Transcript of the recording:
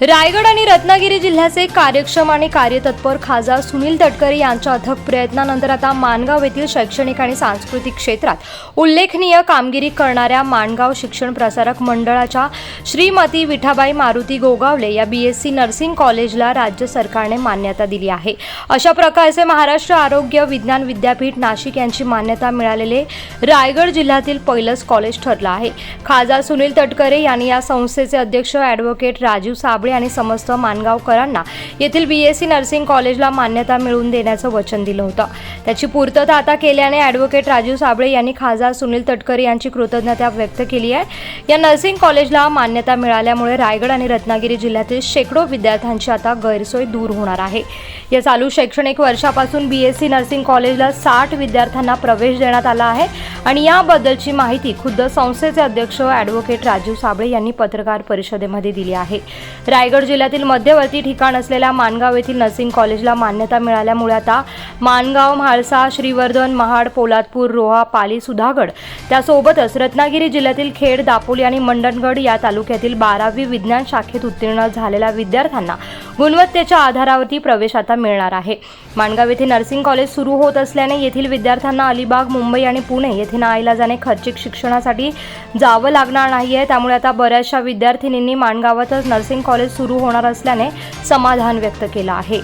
रायगड आणि रत्नागिरी जिल्ह्याचे कार्यक्षम आणि कार्यतत्पर खासदार सुनील तटकरे यांच्या अथक प्रयत्नानंतर आता माणगाव येथील शैक्षणिक आणि सांस्कृतिक क्षेत्रात उल्लेखनीय कामगिरी करणाऱ्या माणगाव शिक्षण प्रसारक मंडळाच्या श्रीमती विठाबाई मारुती गोगावले या बी एस सी नर्सिंग कॉलेजला राज्य सरकारने मान्यता दिली आहे. अशा प्रकारचे महाराष्ट्र आरोग्य विज्ञान विद्यापीठ नाशिक यांची मान्यता मिळालेले रायगड जिल्ह्यातील पहिलंच कॉलेज ठरलं आहे. खासदार सुनील तटकरे यांनी या संस्थेचे अध्यक्ष ॲडव्होकेट राजीव साबळे आणि समस्त मानगावकरांना येथील बी एस सी नर्सिंग कॉलेजला मान्यता मिळवून देण्याचं वचन दिलं होतं. त्याची पूर्तता आता केल्याने ॲडव्होकेट राजीव साबळे यांनी खासदार सुनील तटकरे यांची कृतज्ञता व्यक्त केली आहे. या नर्सिंग कॉलेजला मान्यता मिळाल्यामुळे रायगड आणि रत्नागिरी जिल्ह्यातील शेकडो विद्यार्थ्यांची आता गैरसोय दूर होणार आहे. या चालू शैक्षणिक वर्षापासून बी एस सी नर्सिंग कॉलेजला साठ विद्यार्थ्यांना प्रवेश देण्यात आला आहे. आणि याबद्दलची माहिती खुद्द संस्थेचे अध्यक्ष ॲडव्होकेट राजीव साबळे यांनी पत्रकार परिषदेमध्ये दिली आहे. रायगड जिल्ह्यातील मध्यवर्ती ठिकाण असलेल्या माणगाव येथील नर्सिंग कॉलेजला मान्यता मिळाल्यामुळे आता माणगाव म्हाळसा श्रीवर्धन महाड पोलादपूर रोहा पाली सुधागड त्यासोबतच रत्नागिरी जिल्ह्यातील खेड दापोली आणि मंडणगड या तालुक्यातील बारावी विज्ञान शाखेत उत्तीर्ण झालेल्या विद्यार्थ्यांना गुणवत्तेच्या आधारावरती प्रवेश आता मिळणार आहे. माणगाव येथे नर्सिंग कॉलेज सुरू होत असल्याने येथील विद्यार्थ्यांना अलिबाग मुंबई आणि पुणे येथे नाईला जाणे खर्चिक शिक्षणासाठी जावं लागणार नाही आहे त्यामुळे आता बऱ्याचशा विद्यार्थिनींनी माणगावातच नर्सिंग कॉलेज सुरू होणार असल्याने समाधान व्यक्त केलं आहे.